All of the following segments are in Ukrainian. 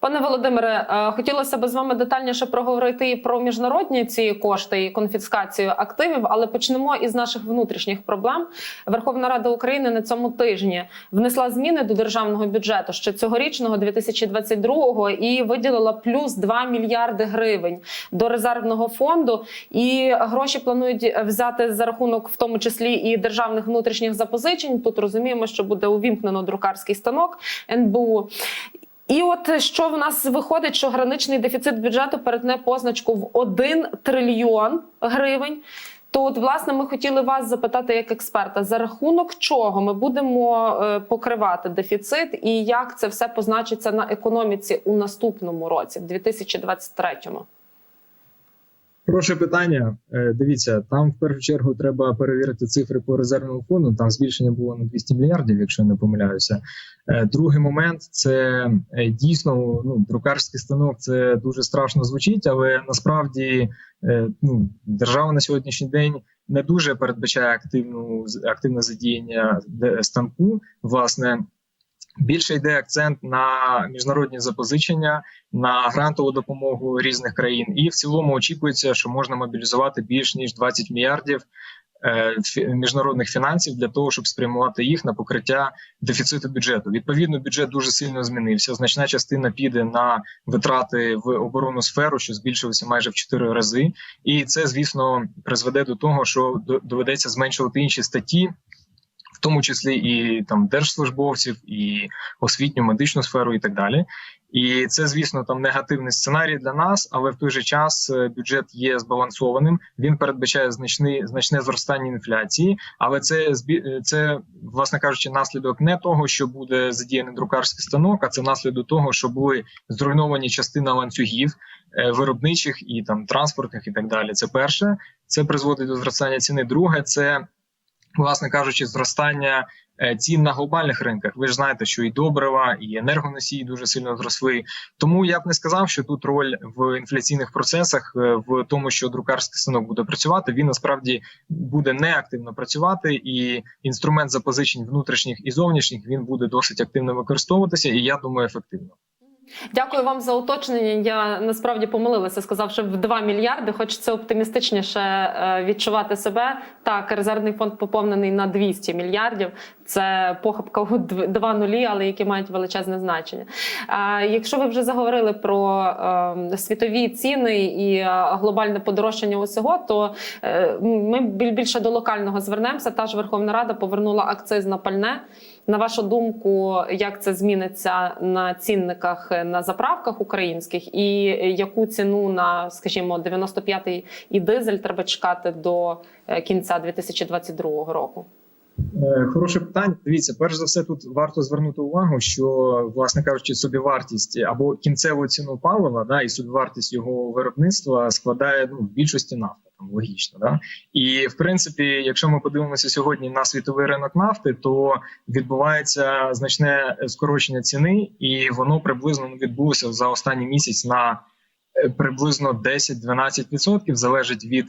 Пане Володимире, е, хотілося б з вами детальніше проговорити і про міжнародні ці кошти і конфіскацію активів, але почнемо із наших внутрішніх проблем. Верховна Рада України на цьому тижні внесла зміни до державного бюджету ще цьогорічного 2022-го і виділила плюс 2 мільярди гривень до резервного фонду. І гроші планують взяти за рахунок, в тому числі і державних внутрішніх запозичень. Тут розуміємо, що буде увімкнено друкарський станок НБУ. І от що в нас виходить, що граничний дефіцит бюджету перетне позначку в 1 трильйон гривень. То, от, власне, ми хотіли вас запитати як експерта, за рахунок чого ми будемо е, покривати дефіцит, і як це все позначиться на економіці у наступному році, в 2023-му? Хороше питання. Е, Дивіться, там в першу чергу треба перевірити цифри по резервному фонду. Там збільшення було на 200 мільярдів, якщо не помиляюся. Е, Другий момент це е, дійсно ну, друкарський станок. Це дуже страшно звучить, але насправді ну, держава на сьогоднішній день не дуже передбачає активну активне задіяння станку. Власне, більше йде акцент на міжнародні запозичення на грантову допомогу різних країн, і в цілому очікується, що можна мобілізувати більш ніж 20 мільярдів е, міжнародних фінансів для того, щоб спрямувати їх на покриття дефіциту бюджету. Відповідно, бюджет дуже сильно змінився. Значна частина піде на витрати в оборонну сферу, що збільшилося майже в 4 рази, і це, звісно, призведе до того, що до- доведеться зменшувати інші статті. Тому числі і там держслужбовців, і освітню медичну сферу, і так далі. І це, звісно, там негативний сценарій для нас, але в той же час е, бюджет є збалансованим. Він передбачає значний значне зростання інфляції, але це е, це, власне кажучи, наслідок не того, що буде задіяний друкарський станок, а це наслідок того, що були зруйновані частина ланцюгів е, виробничих і там транспортних, і так далі. Це перше, це призводить до зростання ціни. Друге, це власне кажучи, зростання е, цін на глобальних ринках. Ви ж знаєте, що і добрива, і енергоносії дуже сильно зросли. Тому я б не сказав, що тут роль в інфляційних процесах е, в тому, що друкарський станок буде працювати. Він насправді буде неактивно працювати, і інструмент запозичень внутрішніх і зовнішніх він буде досить активно використовуватися, і я думаю, ефективно. Дякую вам за уточнення. Я насправді помилилася, сказавши в 2 мільярди. Хоч це оптимістичніше е, відчувати себе. Так, резервний фонд поповнений на 200 мільярдів. Це похибка у дв- два нулі, але які мають величезне значення. А якщо ви вже заговорили про е, світові ціни і е, глобальне подорожчання усього, то е, ми біль- більше до локального звернемося. Та ж Верховна Рада повернула акциз на пальне. На вашу думку, як це зміниться на цінниках на заправках українських, і яку ціну на, скажімо, 95-й і дизель треба чекати до е, кінця 2022 року? Е, Хороше питання. Дивіться, перш за все, тут варто звернути увагу, що власне кажучи, собівартість або кінцеву ціну палива, да, і собівартість його виробництва складає ну в більшості нафта. Там логічно, да і в принципі, якщо ми подивимося сьогодні на світовий ринок нафти, то відбувається значне скорочення ціни, і воно приблизно ну, відбулося за останній місяць на е, приблизно 10-12%, залежить від.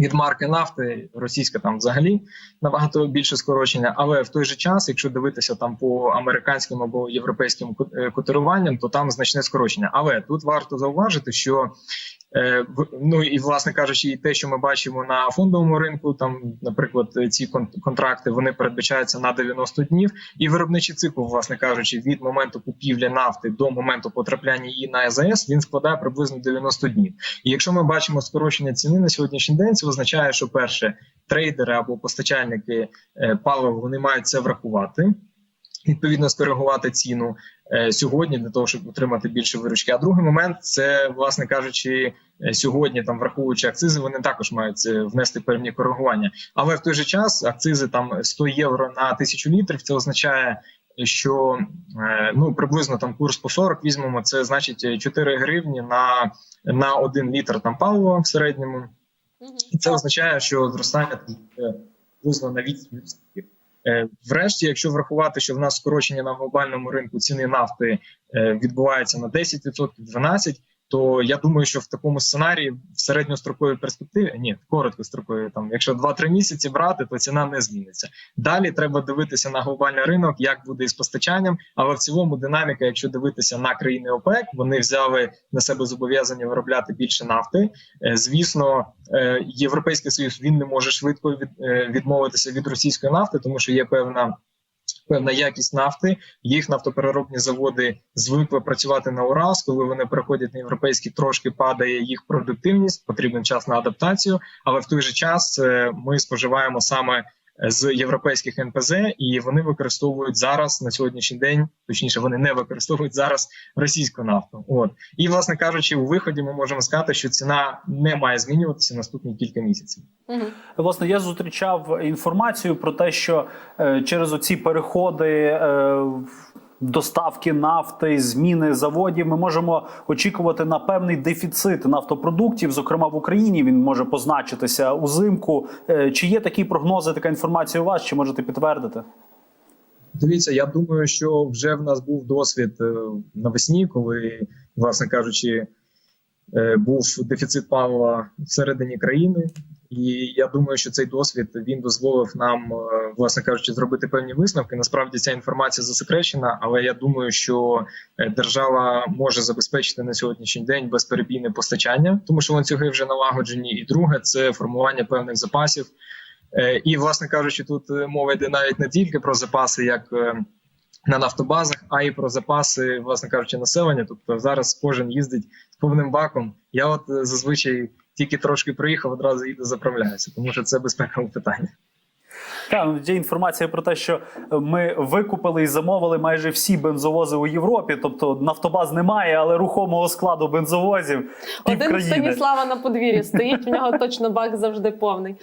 Від марки нафти російська там взагалі набагато більше скорочення, але в той же час, якщо дивитися там по американським або європейським ко- е, котируванням, то там значне скорочення. Але тут варто зауважити, що ну і власне кажучи, і те, що ми бачимо на фондовому ринку, там, наприклад, ці кон- контракти вони передбачаються на 90 днів, і виробничий цикл, власне кажучи, від моменту купівлі нафти до моменту потрапляння її на АЗС, він складає приблизно 90 днів. І якщо ми бачимо скорочення ціни на сьогоднішній день, це означає, що перше трейдери або постачальники е, палива вони мають це врахувати. Відповідно, скоригувати ціну е, сьогодні для того, щоб отримати більше виручки. А другий момент це, власне кажучи, е, сьогодні там враховуючи акцизи, вони також мають е, внести певні коригування. Але в той же час акцизи там 100 євро на тисячу літрів. Це означає, що ну приблизно там курс по 40 візьмемо. Це значить е, 4 гривні на, на 1 літр там палива в середньому. І це означає, що зростання приблизно на 8%. Е, Врешті, якщо врахувати, що в нас скорочення на глобальному ринку ціни нафти е, відбувається на 10%, 12%, то я думаю, що в такому сценарії в середньостроковій перспективі, ні, короткостроковій, там, якщо 2-3 місяці брати, то ціна не зміниться. Далі треба дивитися на глобальний ринок, як буде із постачанням. Але в цілому динаміка, якщо дивитися на країни ОПЕК, вони взяли на себе зобов'язання виробляти більше нафти. Е, Звісно, е, європейський союз він не може швидко від, е, відмовитися від російської нафти, тому що є певна. Певна якість нафти, їх нафтопереробні заводи звикли працювати на Урал. Коли вони переходять на європейські, трошки падає їх продуктивність, потрібен час на адаптацію. Але в той же час е, ми споживаємо саме з європейських НПЗ, і вони використовують зараз на сьогоднішній день, точніше, вони не використовують зараз російську нафту. От і власне кажучи, у виході ми можемо сказати, що ціна не має змінюватися наступні кілька місяців. Угу. Власне, я зустрічав інформацію про те, що е, через оці переходи. Е, Доставки нафти, зміни заводів, ми можемо очікувати на певний дефіцит нафтопродуктів. Зокрема, в Україні він може позначитися узимку. Е, Чи є такі прогнози, така інформація у вас? Чи можете підтвердити? Дивіться, я думаю, що вже в нас був досвід е, навесні, коли, власне кажучи, е, був дефіцит палива всередині країни, і я думаю, що цей досвід він дозволив нам, е, власне кажучи, зробити певні висновки. Насправді ця інформація засекречена, але я думаю, що е, держава може забезпечити на сьогоднішній день безперебійне постачання, тому що ланцюги вже налагоджені. І друге це формування певних запасів. Е, І, власне кажучи, тут мова йде навіть не тільки про запаси, як на нафтобазах, а й про запаси, власне кажучи, населення. Тобто зараз кожен їздить з повним баком. Я от е, зазвичай тільки трошки приїхав, одразу їду заправляюся, тому що це безпекове питання. Ну, є інформація про те, що ми викупили і замовили майже всі бензовози у Європі. Тобто нафтобаз немає, але рухомого складу бензовозів Один. Станіслава на подвір'ї стоїть, в нього точно бак завжди повний.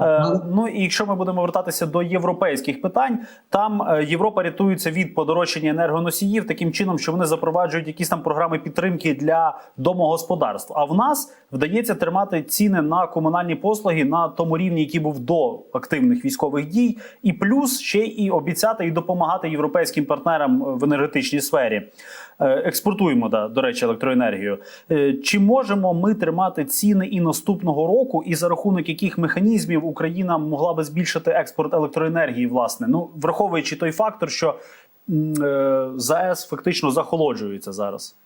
Е, ну і якщо ми будемо вертатися до європейських питань, там е, Європа рятується від подорожчання енергоносіїв таким чином, що вони запроваджують якісь там програми підтримки для домогосподарств. А в нас вдається тримати ціни на комунальні послуги на тому рівні, який був до активних військових дій, і плюс ще і обіцяти і допомагати європейським партнерам в енергетичній сфері. Е, Експортуємо да, до речі, електроенергію. Е, Чи можемо ми тримати ціни і наступного року, і за рахунок яких механізмів Україна могла би збільшити експорт електроенергії? Власне, ну враховуючи той фактор, що е, ЗАЕС фактично захолоджується зараз.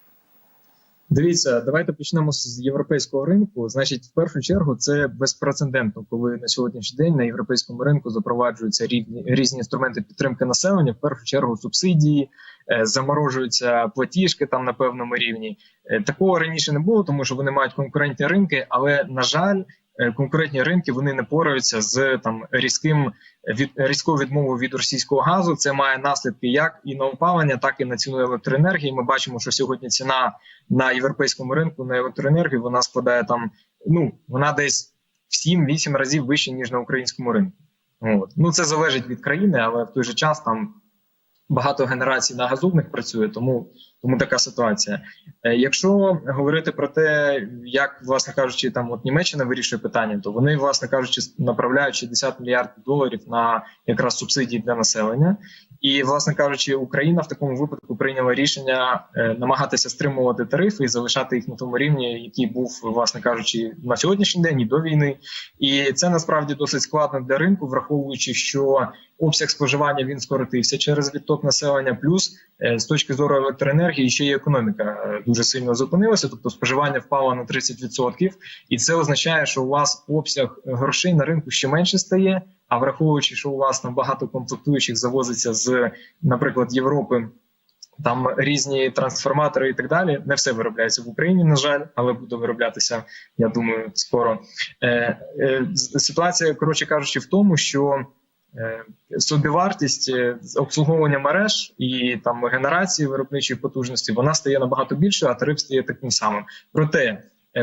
Дивіться, давайте почнемо з європейського ринку. Значить, в першу чергу це безпрецедентно, коли на сьогоднішній день на європейському ринку запроваджуються різні різні інструменти підтримки населення. В першу чергу субсидії, е, заморожуються платіжки там на певному рівні. Е, Такого раніше не було, тому що вони мають конкурентні ринки, але на жаль. Е, Конкурентні ринки вони не пораються з там різким від різкою відмовою від російського газу. Це має наслідки як і на опалення, так і на ціну електроенергії. Ми бачимо, що сьогодні ціна на європейському ринку на електроенергію вона складає там. Ну вона десь в 7-8 разів вище ніж на українському ринку. От ну це залежить від країни, але в той же час там багато генерацій на газовних працює, тому тому така ситуація. Е, Якщо говорити про те, як власне кажучи, там от Німеччина вирішує питання, то вони, власне кажучи, направляють 60 мільярдів доларів на якраз субсидії для населення. І, власне кажучи, Україна в такому випадку прийняла рішення е, намагатися стримувати тарифи і залишати їх на тому рівні, який був, власне кажучи, на сьогоднішній день і до війни. І це насправді досить складно для ринку, враховуючи, що обсяг споживання він скоротився через відток населення. Плюс е, з точки зору електроенергії ще й економіка е, дуже сильно зупинилася, тобто споживання впало на 30%. і це означає, що у вас обсяг грошей на ринку ще менше стає. А враховуючи, що у вас там багато комплектуючих завозиться з, наприклад, Європи. Там різні трансформатори і так далі. Не все виробляється в Україні, на жаль, але буде вироблятися, я думаю, скоро. Е, е, ситуація, коротше кажучи, в тому, що е, собівартість е, обслуговування мереж і там генерації виробничої потужності вона стає набагато більшою, а тариф стає таким самим. Проте,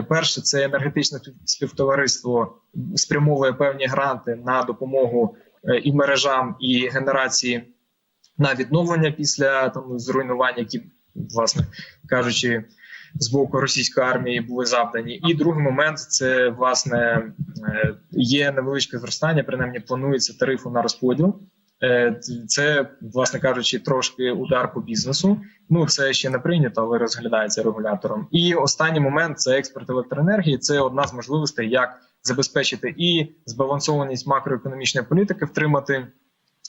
перше, це енергетичне співтовариство спрямовує певні гранти на допомогу е, і мережам, і генерації на відновлення після там зруйнувань, які власне кажучи. З боку російської армії були завдані, і другий момент це власне е, є невеличке зростання. Принаймні планується тарифу на розподіл. Е, Це, власне кажучи, трошки удар по бізнесу. Ну це ще не прийнято, але розглядається регулятором. І останній момент це експорт електроенергії. Це одна з можливостей, як забезпечити і збалансованість макроекономічної політики, втримати.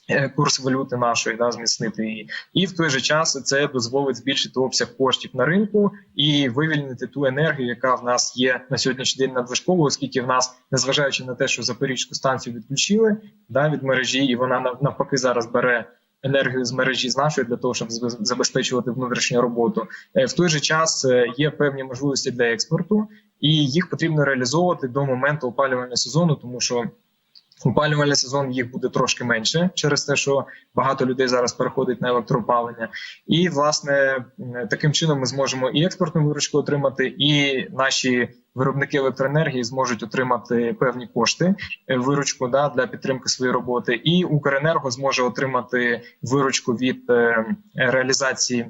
Е, Курс валюти нашої да зміцнити її, і в той же час це дозволить збільшити обсяг коштів на ринку і вивільнити ту енергію, яка в нас є на сьогоднішній день надважковою, оскільки в нас, незважаючи на те, що Запорізьку станцію відключили да від мережі, і вона навпаки зараз бере енергію з мережі з нашої для того, щоб забезпечувати внутрішню роботу. Е, В той же час е, є певні можливості для експорту, і їх потрібно реалізовувати до моменту опалювального сезону, тому що. Опалювальний сезон їх буде трошки менше через те, що багато людей зараз переходить на електроопалення, і власне таким чином ми зможемо і експортну виручку отримати, і наші виробники електроенергії зможуть отримати певні кошти е, виручку да для підтримки своєї роботи, і Укренерго зможе отримати виручку від е, реалізації.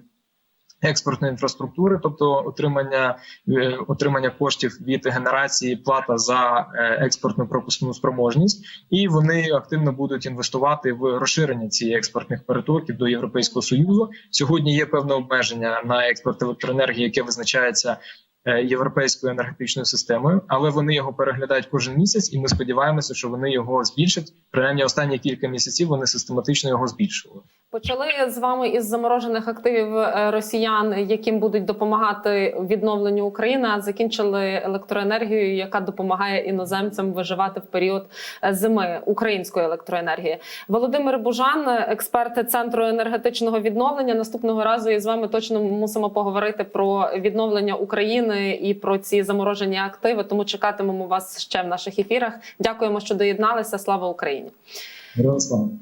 Експортної інфраструктури, тобто отримання е, отримання коштів від генерації, плата за е, експортну пропускну спроможність, і вони активно будуть інвестувати в розширення цієї експортних перетоків до Європейського союзу. Сьогодні є певне обмеження на експорт електроенергії, яке визначається е, європейською енергетичною системою, але вони його переглядають кожен місяць, і ми сподіваємося, що вони його збільшать. Принаймні, останні кілька місяців вони систематично його збільшували. Почали з вами із заморожених активів е, росіян, яким будуть допомагати відновленню України. а Закінчили електроенергією, яка допомагає іноземцям виживати в період е, зими української електроенергії. Володимир Бужан, експерт центру енергетичного відновлення. Наступного разу із вами точно мусимо поговорити про відновлення України і про ці заморожені активи. Тому чекатимемо вас ще в наших ефірах. Дякуємо, що доєдналися. Слава Україні! Героям!